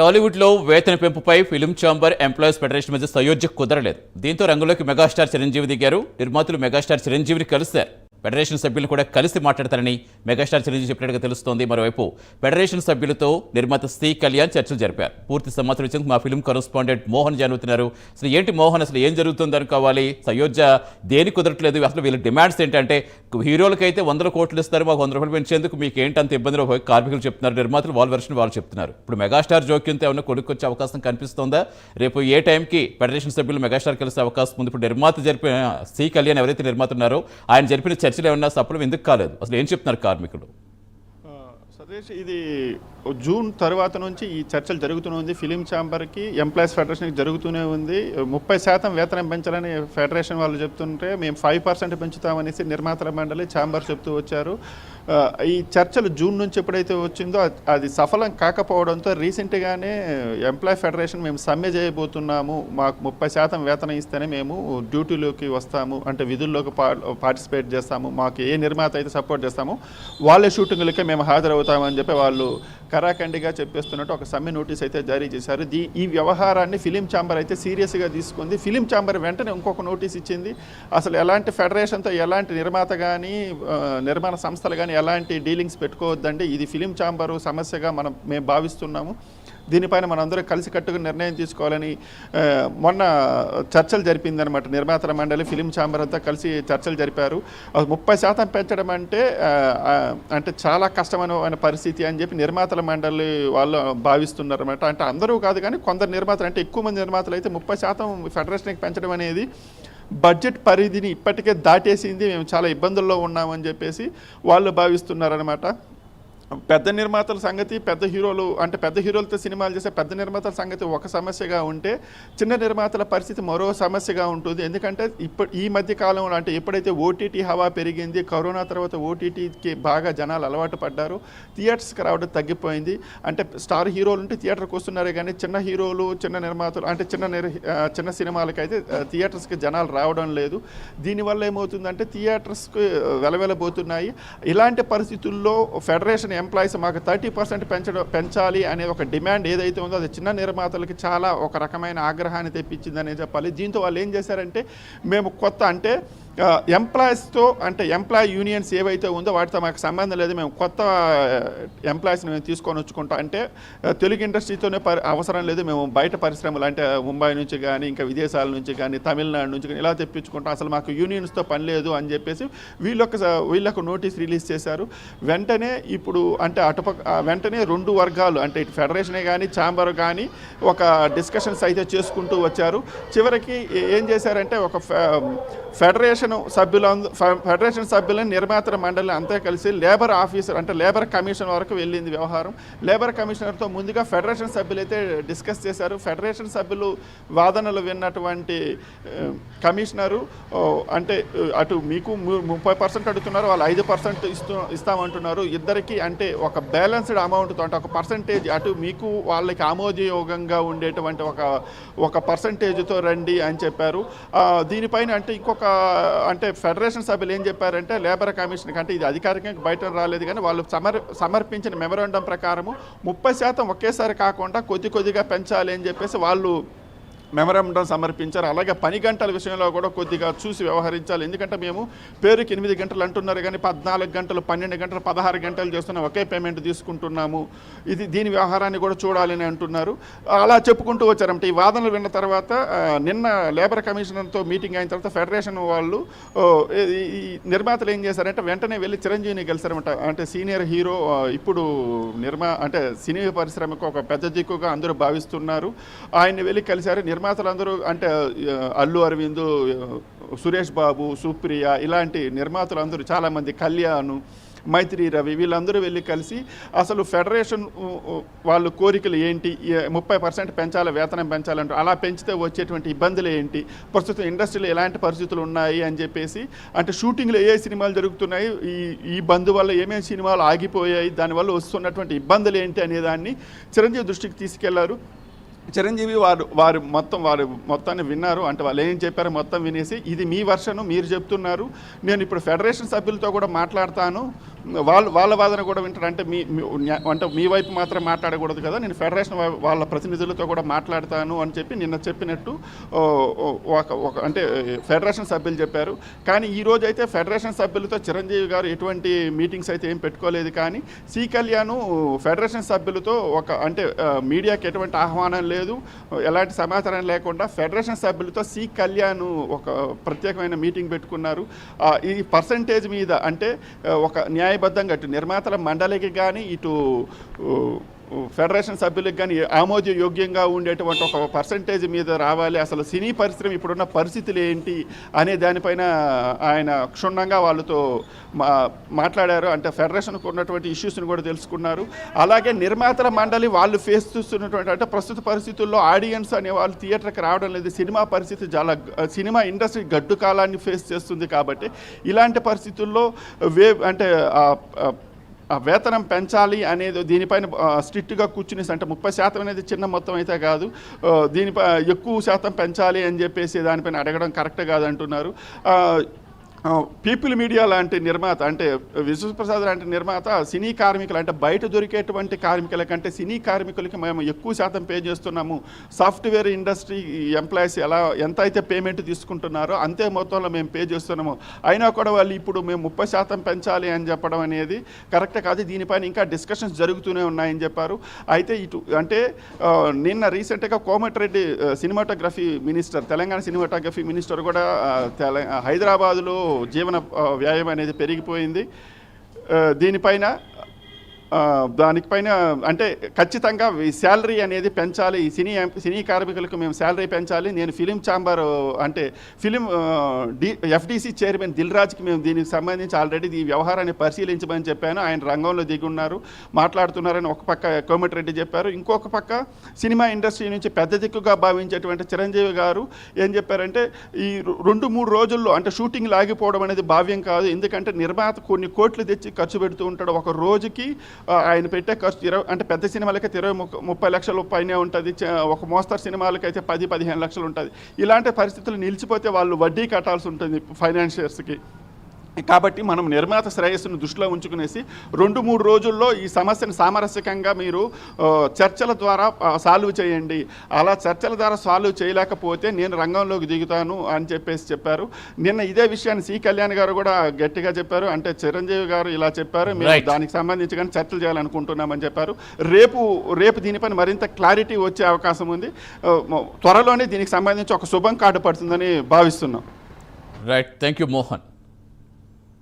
టాలీవుడ్లో వేతన పెంపుపై ఫిలిం ఛాంబర్ ఎంప్లాయీస్ ఫెడరేషన్ మధ్య సయోధ్య కుదరలేదు. దీంతో రంగులోకి మెగాస్టార్ చిరంజీవి దిగారు. నిర్మాతలు మెగాస్టార్ చిరంజీవిని కలిశారు. ఫెడరేషన్ సభ్యులు కూడా కలిసి మాట్లాడతారని మెగాస్టార్ చిరంజీవి చెప్పినట్టుగా తెలుస్తోంది. మరోవైపు ఫెడరేషన్ సభ్యులతో నిర్మాత శ్రీ కళ్యాణ్ చర్చలు జరిపారు. పూర్తి సమాచారం ఇచ్చేందుకు మా ఫిల్మ్ కరస్పాండెంట్ మోహన్ జానుతున్నారు. అసలు ఏంటి మోహన్? అసలు ఏం జరుగుతుంది అనుకోవాలి? సయోధ్య దేని కుదరట్లేదు? అసలు వీళ్ళ డిమాండ్స్ ఏంటంటే హీరోలకైతే వందల కోట్లు ఇస్తారు మాకు వంద రూపాయలు పెంచేందుకు మీకు ఏంటి అంత ఇబ్బందులు కార్మికులు చెప్తున్నారు నిర్మాతలు వాళ్ళ వెర్షన్ వాళ్ళు చెప్తున్నారు. ఇప్పుడు మెగాస్టార్ జోక్యంతో ఏమైనా కొడుకొచ్చే అవకాశం కనిపిస్తోందా? రేపు ఏ టైంకి ఫెడరేషన్ సభ్యులు మెగాస్టార్ కలిసే అవకాశం ఉంది? ఇప్పుడు నిర్మాత జరిపిన సి కళ్యాణ్ ఎవరైతే నిర్మాత ఉన్నారో ఆయన జరిపిన చర్చలు ఏమన్నా సఫలం ఎందుకు కాలేదు? అసలు ఏం చెప్తున్నారు కార్మికులు? సతీష్ ఇది జూన్ తర్వాత నుంచి ఈ చర్చలు జరుగుతూనే ఉంది. ఫిలిం ఛాంబర్కి ఎంప్లాయీస్ ఫెడరేషన్కి జరుగుతూనే ఉంది. ముప్పై శాతం వేతనం పెంచాలని ఫెడరేషన్ వాళ్ళు చెప్తుంటే మేము ఫైవ్ పర్సెంట్ పెంచుతామనేసి నిర్మాతల మండలి ఛాంబర్ చెప్తూ వచ్చారు. ఈ చర్చలు జూన్ నుంచి ఎప్పుడైతే వచ్చిందో అది- సఫలం కాకపోవడంతో రీసెంట్గానే ఎంప్లాయ్ ఫెడరేషన్ మేము సమ్మె చేయబోతున్నాము మాకు ముప్పై శాతం వేతనం ఇస్తేనే మేము డ్యూటీలోకి వస్తాము అంటే విధుల్లోకి పా పార్టిసిపేట్ చేస్తాము మాకు ఏ నిర్మాత అయితే సపోర్ట్ చేస్తామో వాళ్ళే షూటింగ్లకే మేము హాజరవుతామని చెప్పి వాళ్ళు కరాఖండిగా చెప్పేస్తున్నట్టు ఒక సమ్మె నోటీస్ అయితే జారీ చేశారు. దీ ఈ వ్యవహారాన్ని ఫిలిం ఛాంబర్ అయితే సీరియస్గా తీసుకుంది. ఫిలిం ఛాంబర్ వెంటనే ఇంకొక నోటీస్ ఇచ్చింది. అసలు ఎలాంటి ఫెడరేషన్తో ఎలాంటి నిర్మాత కానీ నిర్మాణ సంస్థలు కానీ ఎలాంటి డీలింగ్స్ పెట్టుకోవద్దండి. ఇది ఫిలిం ఛాంబరు సమస్యగా మనం మేము భావిస్తున్నాము. దీనిపైన మనందరూ కలిసి కట్టుకుని నిర్ణయం తీసుకోవాలని మొన్న చర్చలు జరిపిందనమాట నిర్మాతల మండలి ఫిలిం ఛాంబర్ అంతా కలిసి చర్చలు జరిపారు. ముప్పై శాతం పెంచడం అంటే అంటే చాలా కష్టమైన పరిస్థితి అని చెప్పి నిర్మాతల మండలి వాళ్ళు భావిస్తున్నారు అనమాట అంటే అందరూ కాదు కానీ కొందరు నిర్మాతలు అంటే ఎక్కువ మంది నిర్మాతలు అయితే ముప్పై శాతం ఫెడరేషన్కి పెంచడం అనేది బడ్జెట్ పరిధిని ఇప్పటికే దాటేసింది. మేము చాలా ఇబ్బందుల్లో ఉన్నామని చెప్పేసి వాళ్ళు భావిస్తున్నారనమాట పెద్ద నిర్మాతల సంగతి పెద్ద హీరోలు అంటే పెద్ద హీరోలతో సినిమాలు చేసే పెద్ద నిర్మాతల సంగతి ఒక సమస్యగా ఉంటే చిన్న నిర్మాతల పరిస్థితి మరో సమస్యగా ఉంటుంది. ఎందుకంటే ఇప్పుడు ఈ మధ్య కాలంలో అంటే ఎప్పుడైతే ఓటీటీ హవా పెరిగింది కరోనా తర్వాత ఓటీటీకి బాగా జనాలు అలవాటు పడ్డారు థియేటర్స్కి రావడం తగ్గిపోయింది. అంటే స్టార్ హీరోలు ఉంటే థియేటర్కి వస్తున్నారే కానీ చిన్న హీరోలు చిన్న నిర్మాతలు అంటే చిన్న చిన్న సినిమాలకైతే థియేటర్స్కి జనాలు రావడం లేదు. దీనివల్ల ఏమవుతుందంటే థియేటర్స్కి వెలవెలబోతున్నాయి. ఇలాంటి పరిస్థితుల్లో ఫెడరేషన్ ఎంప్లాయీస్ మాకు థర్టీ పర్సెంట్ పెంచడం పెంచాలి అనే ఒక డిమాండ్ ఏదైతే ఉందో అది చిన్న నిర్మాతలకి చాలా ఒక రకమైన ఆగ్రహాన్ని తెప్పించిందనే చెప్పాలి. దీంతో వాళ్ళు ఏం చేశారంటే మేము కొత్త అంటే ఎంప్లాయీస్తో అంటే ఎంప్లాయీ యూనియన్స్ ఏవైతే ఉందో వాటితో మాకు సంబంధం లేదు. మేము కొత్త ఎంప్లాయీస్ని మేము తీసుకొని వచ్చుకుంటాం. అంటే తెలుగు ఇండస్ట్రీతోనే పరి అవసరం లేదు. మేము బయట పరిశ్రమలు అంటే ముంబై నుంచి కానీ ఇంకా విదేశాల నుంచి కానీ తమిళనాడు నుంచి కానీ ఇలా తెప్పించుకుంటాం. అసలు మాకు యూనియన్స్తో పని లేదు అని చెప్పేసి వీళ్ళొక వీళ్ళకు నోటీస్ రిలీజ్ చేశారు. వెంటనే ఇప్పుడు అంటే అటుపక్క వెంటనే రెండు వర్గాలు అంటే ఇటు ఫెడరేషనే కానీ ఛాంబర్ కానీ ఒక డిస్కషన్స్ అయితే చేసుకుంటూ వచ్చారు. చివరికి ఏం చేశారంటే ఒక ఫెడరేషన్ సభ్యుల ఫెడరేషన్ సభ్యులని నిర్మాతల మండలి అంతా కలిసి లేబర్ ఆఫీసర్ అంటే లేబర్ కమిషన్ వరకు వెళ్ళింది వ్యవహారం. లేబర్ కమిషనర్తో ముందుగా ఫెడరేషన్ సభ్యులు అయితే డిస్కస్ చేశారు. ఫెడరేషన్ సభ్యులు వాదనలు విన్నటువంటి కమిషనరు అంటే అటు మీకు ముప్పై పర్సెంట్ అడుగుతున్నారు వాళ్ళు ఐదు పర్సెంట్ ఇస్తూ ఇస్తామంటున్నారు. ఇద్దరికి అంటే ఒక బ్యాలెన్స్డ్ అమౌంట్తో అంటే ఒక పర్సంటేజ్ అటు మీకు వాళ్ళకి ఆమోదయోగంగా ఉండేటువంటి ఒక ఒక పర్సంటేజ్తో రండి అని చెప్పారు. దీనిపైన అంటే ఒక అంటే ఫెడరేషన్ సభ్యులు ఏం చెప్పారంటే లేబర్ కమిషన్కి అంటే ఇది అధికారికంగా బయట రాలేదు కానీ వాళ్ళు సమర్ సమర్పించిన మెమరాండం ప్రకారము ముప్పై శాతం ఒకేసారి కాకుండా కొద్ది కొద్దిగా పెంచాలి అని చెప్పేసి వాళ్ళు మెమరాండం సమర్పించారు. అలాగే పని గంటల విషయంలో కూడా కొద్దిగా చూసి వ్యవహరించాలి. ఎందుకంటే మేము పేరుకి ఎనిమిది గంటలు అంటున్నారు కానీ పద్నాలుగు గంటలు పన్నెండు గంటలు పదహారు గంటలు చేస్తున్నాం ఒకే పేమెంట్ తీసుకుంటున్నాము. ఇది దీని వ్యవహారాన్ని కూడా చూడాలని అంటున్నారు. అలా చెప్పుకుంటూ వచ్చారంటే ఈ వాదనలు విన్న తర్వాత నిన్న లేబర్ కమిషనర్తో మీటింగ్ అయిన తర్వాత ఫెడరేషన్ వాళ్ళు ఈ- నిర్మాతలు ఏం చేశారంటే వెంటనే వెళ్ళి చిరంజీవిని కలిసారనమాట అంటే సీనియర్ హీరో ఇప్పుడు నిర్మా అంటే సినీ పరిశ్రమకు ఒక పెద్ద దిక్కుగా అందరూ భావిస్తున్నారు. ఆయన్ని వెళ్ళి కలిశారు. నిర్మాతలందరూ అంటే అల్లు అరవింద్ సురేష్ బాబు సుప్రియ ఇలాంటి నిర్మాతలు అందరూ చాలామంది కళ్యాణ్ మైత్రి రవి వీళ్ళందరూ వెళ్ళి కలిసి అసలు ఫెడరేషన్ వాళ్ళు వాళ్ళ కోరికలు ఏంటి ముప్పై పర్సెంట్ పెంచాలి వేతనం పెంచాలంటారు అలా పెంచితే వచ్చేటువంటి ఇబ్బందులు ఏంటి ప్రస్తుతం ఇండస్ట్రీలో ఎలాంటి పరిస్థితులు ఉన్నాయి అని చెప్పేసి అంటే షూటింగ్లో ఏ సినిమాలు జరుగుతున్నాయి ఈ ఈ బంధు వల్ల ఏమేమి సినిమాలు ఆగిపోయాయి దానివల్ల వస్తున్నటువంటి ఇబ్బందులు ఏంటి అనే దాన్ని చిరంజీవి దృష్టికి తీసుకెళ్ళారు. చిరంజీవి వారు వారు మొత్తం వారు మొత్తాన్ని విన్నారు. అంటే వాళ్ళు ఏం చెప్పారో మొత్తం వినేసి ఇది మీ వర్షను మీరు చెప్తున్నారు. నేను ఇప్పుడు ఫెడరేషన్ సభ్యులతో కూడా మాట్లాడతాను. వాళ్ళు వాళ్ళ వాదన కూడా వింటారు. అంటే మీ అంటే మీ వైపు మాత్రం మాట్లాడకూడదు కదా. నేను ఫెడరేషన్ వాళ్ళ ప్రతినిధులతో కూడా మాట్లాడతాను అని చెప్పి నిన్న చెప్పినట్టు ఒక ఒక అంటే ఫెడరేషన్ సభ్యులు చెప్పారు. కానీ ఈ అయితే ఫెడరేషన్ సభ్యులతో చిరంజీవి గారు ఎటువంటి మీటింగ్స్ అయితే ఏం పెట్టుకోలేదు. కానీ సి కళ్యాణ్ ఫెడరేషన్ సభ్యులతో ఒక అంటే మీడియాకి ఎటువంటి ఆహ్వానం లేదు. ఎలాంటి సమాచారం లేకుండా ఫెడరేషన్ సభ్యులతో సి కళ్యాణ్ ఒక ప్రత్యేకమైన మీటింగ్ పెట్టుకున్నారు. ఈ పర్సంటేజ్ మీద అంటే ఒక న్యాయ న్యాయబద్ధంగా ఇటు నిర్మాతల మండలికి కానీ ఇటు ఫెడరేషన్ సభ్యులకు కానీ ఆమోదయోగ్యంగా ఉండేటువంటి ఒక పర్సంటేజ్ మీద రావాలి. అసలు సినీ పరిశ్రమ ఇప్పుడున్న పరిస్థితులు ఏంటి అనే దానిపైన ఆయన క్షుణ్ణంగా వాళ్ళతో మా మాట్లాడారు. అంటే ఫెడరేషన్కు ఉన్నటువంటి ఇష్యూస్ని కూడా తెలుసుకున్నారు. అలాగే నిర్మాతల మండలి వాళ్ళు ఫేస్ చేస్తున్నటువంటి అంటే ప్రస్తుత పరిస్థితుల్లో ఆడియన్స్ అనే వాళ్ళు థియేటర్కి రావడం లేదు. సినిమా పరిస్థితి చాలా సినిమా ఇండస్ట్రీ గడ్డు కాలాన్ని ఫేస్ చేస్తుంది కాబట్టి ఇలాంటి పరిస్థితుల్లో వే అంటే వేతనం పెంచాలి అనేది దీనిపైన స్ట్రిక్ట్గా కూర్చుని అంటే ముప్పై శాతం అనేది చిన్న మొత్తం అయితే కాదు. దీనిపై ఎక్కువ శాతం పెంచాలి అని చెప్పేసి దానిపైన అడగడం కరెక్ట్ కాదంటున్నారు. పీపుల్ మీడియా లాంటి నిర్మాత అంటే విశ్వప్రసాద్ లాంటి నిర్మాత సినీ కార్మికులు అంటే బయట దొరికేటువంటి కార్మికుల కంటే సినీ కార్మికులకి మేము ఎక్కువ శాతం పే చేస్తున్నాము. సాఫ్ట్వేర్ ఇండస్ట్రీ ఎంప్లాయీస్ ఎలా ఎంత అయితే పేమెంట్ తీసుకుంటున్నారో అంతే మొత్తంలో మేము పే చేస్తున్నాము. అయినా కూడా వాళ్ళు ఇప్పుడు మేము ముప్పై శాతం పెంచాలి అని చెప్పడం అనేది కరెక్ట్ కాదు. దీనిపైన ఇంకా డిస్కషన్స్ జరుగుతూనే ఉన్నాయని చెప్పారు. అయితే ఇటు అంటే నిన్న రీసెంట్గా Komatireddy cinematography minister Telangana cinematography minister కూడా తెల హైదరాబాదులో జీవన వ్యాయం అనేది పెరిగిపోయింది. ఆ, దీనిపైన దానిపైన అంటే ఖచ్చితంగా శాలరీ అనేది పెంచాలి. ఈ సినీ సినీ కార్మికులకు మేము శాలరీ పెంచాలి. నేను ఫిలిం ఛాంబర్ అంటే film D FDC chairman Dil రాజ్కి మేము దీనికి సంబంధించి ఆల్రెడీ ఈ వ్యవహారాన్ని పరిశీలించమని చెప్పాను. ఆయన రంగంలో దిగి ఉన్నారు మాట్లాడుతున్నారని ఒక పక్క కోమటిరెడ్డి చెప్పారు. ఇంకొక పక్క సినిమా ఇండస్ట్రీ నుంచి పెద్ద దిక్కుగా భావించేటువంటి చిరంజీవి గారు ఏం చెప్పారంటే ఈ రెండు మూడు రోజుల్లో అంటే షూటింగ్ లాగిపోవడం అనేది భావ్యం కాదు. ఎందుకంటే నిర్మాత కొన్ని కోట్లు తెచ్చి ఖర్చు పెడుతూ ఉంటాడు. ఒక రోజుకి ఆయన పెట్టే ఖర్చు ఇరవై అంటే పెద్ద సినిమాలకైతే ఇరవై ముప్పై లక్షలు పైనే ఉంటుంది. ఒక మోస్తరు సినిమాలకైతే పది పదిహేను లక్షలు ఉంటుంది. ఇలాంటి పరిస్థితులు నిలిచిపోతే వాళ్ళు వడ్డీ కట్టాల్సి ఉంటుంది ఫైనాన్షియర్స్కి. కాబట్టి మనం నిర్మాత శ్రేయస్సును దృష్టిలో ఉంచుకునేసి రెండు మూడు రోజుల్లో ఈ సమస్యను సామరస్యకంగా మీరు చర్చల ద్వారా సాల్వ్ చేయండి. అలా చర్చల ద్వారా సాల్వ్ చేయలేకపోతే నేను రంగంలోకి దిగుతాను అని చెప్పేసి చెప్పారు. నిన్న ఇదే విషయాన్ని సి కళ్యాణ్ గారు కూడా గట్టిగా చెప్పారు. అంటే చిరంజీవి గారు ఇలా చెప్పారు. మేము. దానికి సంబంధించి కానీ చర్చలు చేయాలనుకుంటున్నామని చెప్పారు. రేపు రేపు దీనిపైన మరింత క్లారిటీ వచ్చే అవకాశం ఉంది. త్వరలోనే దీనికి సంబంధించి ఒక శుభం కార్డు పడుతుందని భావిస్తున్నాం. Right thank you Mohan